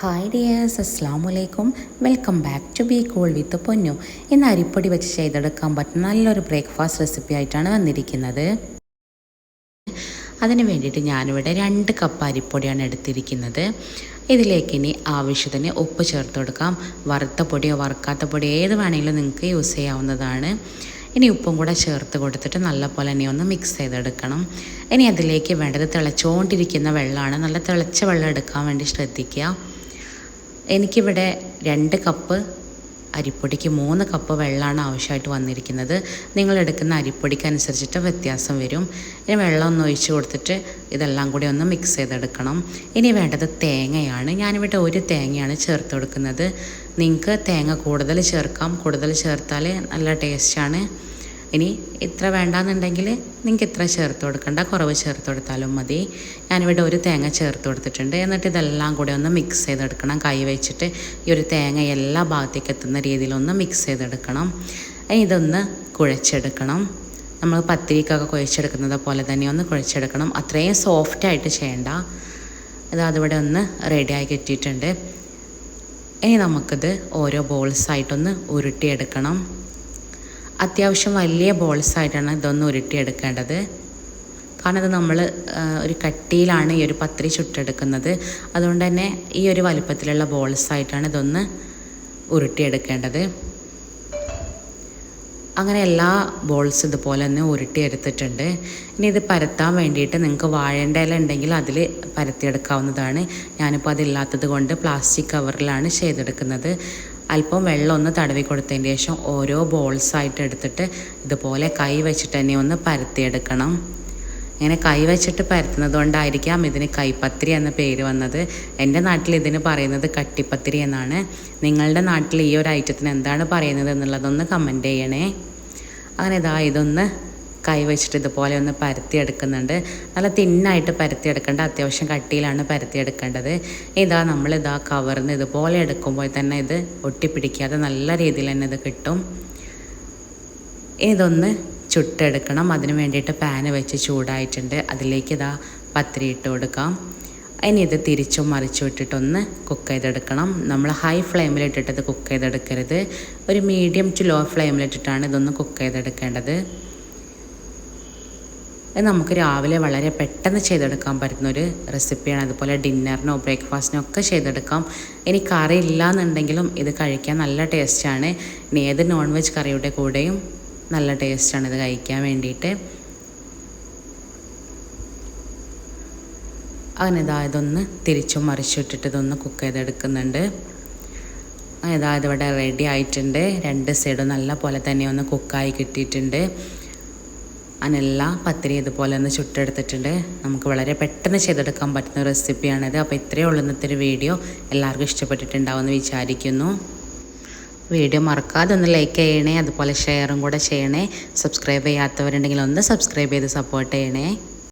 Hi dears അസ്സാം വലൈക്കും welcome back to be cool with Ponnu ഇന്ന് അരിപ്പൊടി വെച്ച് ചെയ്തെടുക്കാൻ പറ്റുന്ന നല്ലൊരു ബ്രേക്ക്ഫാസ്റ്റ് റെസിപ്പി ആയിട്ടാണ് വന്നിരിക്കുന്നത്. അതിന് വേണ്ടിയിട്ട് ഞാനിവിടെ രണ്ട് കപ്പ് അരിപ്പൊടിയാണ് എടുത്തിരിക്കുന്നത്. ഇതിലേക്ക് ഇനി ആവശ്യത്തിന് ഉപ്പ് ചേർത്ത് കൊടുക്കാം. വറുത്ത പൊടിയോ വറുക്കാത്ത പൊടിയോ ഏത് വേണമെങ്കിലും നിങ്ങൾക്ക് യൂസ് ചെയ്യാവുന്നതാണ്. ഇനി ഉപ്പും കൂടെ ചേർത്ത് കൊടുത്തിട്ട് നല്ലപോലെ ഇനി ഒന്ന് മിക്സ് ചെയ്തെടുക്കണം. ഇനി അതിലേക്ക് വേണ്ടത് തിളച്ചുകൊണ്ടിരിക്കുന്ന വെള്ളമാണ്. നല്ല തിളച്ച വെള്ളം എടുക്കാൻ വേണ്ടി ശ്രദ്ധിക്കുക. എനിക്കിവിടെ രണ്ട് കപ്പ് അരിപ്പൊടിക്ക് മൂന്ന് കപ്പ് വെള്ളമാണ് ആവശ്യമായിട്ട് വന്നിരിക്കുന്നത്. നിങ്ങൾ എടുക്കുന്ന അരിപ്പൊടിക്ക് അനുസരിച്ചിട്ട് വ്യത്യാസം വരും. ഇനി വെള്ളം ഒന്ന് ഒഴിച്ച് കൊടുത്തിട്ട് ഇതെല്ലാം കൂടി ഒന്ന് മിക്സ് ചെയ്തെടുക്കണം. ഇനി വേണ്ടത് തേങ്ങയാണ്. ഞാനിവിടെ ഒരു തേങ്ങയാണ് ചേർത്ത് കൊടുക്കുന്നത്. നിങ്ങൾക്ക് തേങ്ങ കൂടുതൽ ചേർക്കാം. കൂടുതൽ ചേർത്താൽ നല്ല ടേസ്റ്റാണ് ഇനി ഇത്ര വേണ്ടാന്നുണ്ടെങ്കിൽ നിങ്ങൾക്ക് ഇത്ര ചേർത്ത് കൊടുക്കണ്ട കുറവ് ചേർത്ത് കൊടുത്താലും മതി. ഞാനിവിടെ ഒരു തേങ്ങ ചേർത്ത് കൊടുത്തിട്ടുണ്ട്. എന്നിട്ട് ഇതെല്ലാം കൂടെ ഒന്ന് മിക്സ് ചെയ്തെടുക്കണം. കൈ വെച്ചിട്ട് ഈ ഒരു തേങ്ങ എല്ലാ ഭാഗത്തേക്ക് എത്തുന്ന രീതിയിലൊന്ന് മിക്സ് ചെയ്തെടുക്കണം. ഇനി ഇതൊന്ന് കുഴച്ചെടുക്കണം. നമ്മൾ പത്തിരിക്കൊക്കെ കുഴച്ചെടുക്കുന്നത് പോലെ തന്നെ ഒന്ന് കുഴച്ചെടുക്കണം. അത്രയും സോഫ്റ്റായിട്ട് ചെയ്യണ്ട. ഇത് അതിവിടെ ഒന്ന് റെഡിയായി കിട്ടിയിട്ടുണ്ട്. ഇനി നമുക്കിത് ഓരോ ബോൾസായിട്ടൊന്ന് ഉരുട്ടിയെടുക്കണം. അത്യാവശ്യം വലിയ ബോൾസ് ആയിട്ടാണ് ഇതൊന്ന് ഉരുട്ടിയെടുക്കേണ്ടത്. കാരണം ഇത് നമ്മൾ ഒരു കട്ടിയിലാണ് ഈ ഒരു പത്രി ചുട്ടെടുക്കുന്നത്. അതുകൊണ്ട് തന്നെ ഈ ഒരു വലിപ്പത്തിലുള്ള ബോൾസ് ആയിട്ടാണ് ഇതൊന്ന് ഉരുട്ടിയെടുക്കേണ്ടത്. അങ്ങനെ എല്ലാ ബോൾസ് ഇതുപോലെ തന്നെ ഉരുട്ടിയെടുത്തിട്ടുണ്ട്. ഇനി ഇത് പരത്താൻ വേണ്ടിയിട്ട് നിങ്ങൾക്ക് വാഴേണ്ട ഇല ഉണ്ടെങ്കിൽ അതിൽ പരത്തിയെടുക്കാവുന്നതാണ്. ഞാനിപ്പോൾ അതില്ലാത്തത് കൊണ്ട് പ്ലാസ്റ്റിക് കവറിലാണ് ചെയ്തെടുക്കുന്നത്. അല്പം വെള്ളം ഒന്ന് തടവി കൊടുത്തതിന് ശേഷം ഓരോ ബോൾസായിട്ട് എടുത്തിട്ട് ഇതുപോലെ കൈ വെച്ചിട്ട് തന്നെ ഒന്ന് പരത്തിയെടുക്കണം. ഇങ്ങനെ കൈ വെച്ചിട്ട് പരത്തുന്നത് കൊണ്ടായിരിക്കാം ഇതിന് കൈപ്പത്തിരി എന്ന പേര് വന്നത്. എന്റെ നാട്ടിൽ ഇതിന് പറയുന്നത് കട്ടിപ്പത്തിരി എന്നാണ്. നിങ്ങളുടെ നാട്ടിൽ ഈ ഒരു ഐറ്റത്തിന് എന്താണ് പറയുന്നത് എന്നുള്ളതൊന്ന് കമന്റ് ചെയ്യണേ. അങ്ങനെ ഇതാ ഇതൊന്ന് കൈ വെച്ചിട്ട് ഇതുപോലെ ഒന്ന് പരത്തിയെടുക്കുന്നുണ്ട്. നല്ല തിന്നായിട്ട് പരത്തിയെടുക്കേണ്ട അത്യാവശ്യം കട്ടിയിലാണ് പരത്തിയെടുക്കേണ്ടത്. ഇതാ നമ്മൾ ഇതാ കവർന്ന് ഇതുപോലെ എടുക്കുമ്പോൾ തന്നെ ഇത് ഒട്ടിപ്പിടിക്കാതെ നല്ല രീതിയിൽ തന്നെ ഇത് കിട്ടും. ഇതൊന്ന് ചുട്ടെടുക്കണം. അതിന് വേണ്ടിയിട്ട് പാന് വെച്ച് ചൂടായിട്ടുണ്ട്. അതിലേക്ക് ഇതാ പത്തിരി ഇട്ട് കൊടുക്കാം. ഇനി ഇത് തിരിച്ചും മറിച്ചും ഇട്ടിട്ടൊന്ന് കുക്ക് ചെയ്തെടുക്കണം. നമ്മൾ ഹൈ ഫ്ലെയിമിലിട്ടിട്ട് ഇത് കുക്ക് ചെയ്തെടുക്കരുത്. ഒരു മീഡിയം ടു ലോ ഫ്ലെയിമിലിട്ടിട്ടാണ് ഇതൊന്ന് കുക്ക് ചെയ്തെടുക്കേണ്ടത്. ഇത് നമുക്ക് രാവിലെ വളരെ പെട്ടെന്ന് ചെയ്തെടുക്കാൻ പറ്റുന്ന ഒരു റെസിപ്പിയാണ് അതുപോലെ ഡിന്നറിനോ ബ്രേക്ക്ഫാസ്റ്റിനോ ഒക്കെ ചെയ്തെടുക്കാം. ഇനി കറി ഇല്ല എന്നുണ്ടെങ്കിലും ഇത് കഴിക്കാൻ നല്ല ടേസ്റ്റാണ് ഇനി ഏത് നോൺ വെജ് കറിയുടെ കൂടെയും നല്ല ടേസ്റ്റാണ് ഇത് കഴിക്കാൻ വേണ്ടിയിട്ട്. അങ്ങനെ ഇതാ ഇതൊന്ന് തിരിച്ചും മറിച്ചിട്ടിട്ട് ഇതൊന്ന് കുക്ക് ചെയ്തെടുക്കുന്നുണ്ട്. ഇതാ ഇതിവിടെ റെഡി ആയിട്ടുണ്ട്. രണ്ട് സൈഡും നല്ല പോലെ തന്നെ ഒന്ന് കുക്കായി കിട്ടിയിട്ടുണ്ട്. അതിനെല്ലാം പത്തിരി ഇതുപോലെ ഒന്ന് ചുട്ടെടുത്തിട്ടുണ്ട്. നമുക്ക് വളരെ പെട്ടെന്ന് ചെയ്തെടുക്കാൻ പറ്റുന്ന റെസിപ്പിയാണിത്. അപ്പോൾ ഇത്രയേ ഉള്ളൂ ഇന്നത്തെ ഒരു വീഡിയോ. എല്ലാവർക്കും ഇഷ്ടപ്പെട്ടിട്ടുണ്ടാവുമെന്ന് വിചാരിക്കുന്നു. വീഡിയോ മറക്കാതെ ഒന്ന് ലൈക്ക് ചെയ്യണേ അതുപോലെ ഷെയറും കൂടെ ചെയ്യണേ. സബ്സ്ക്രൈബ് ചെയ്യാത്തവരുണ്ടെങ്കിൽ ഒന്ന് സബ്സ്ക്രൈബ് ചെയ്ത് സപ്പോർട്ട് ചെയ്യണേ.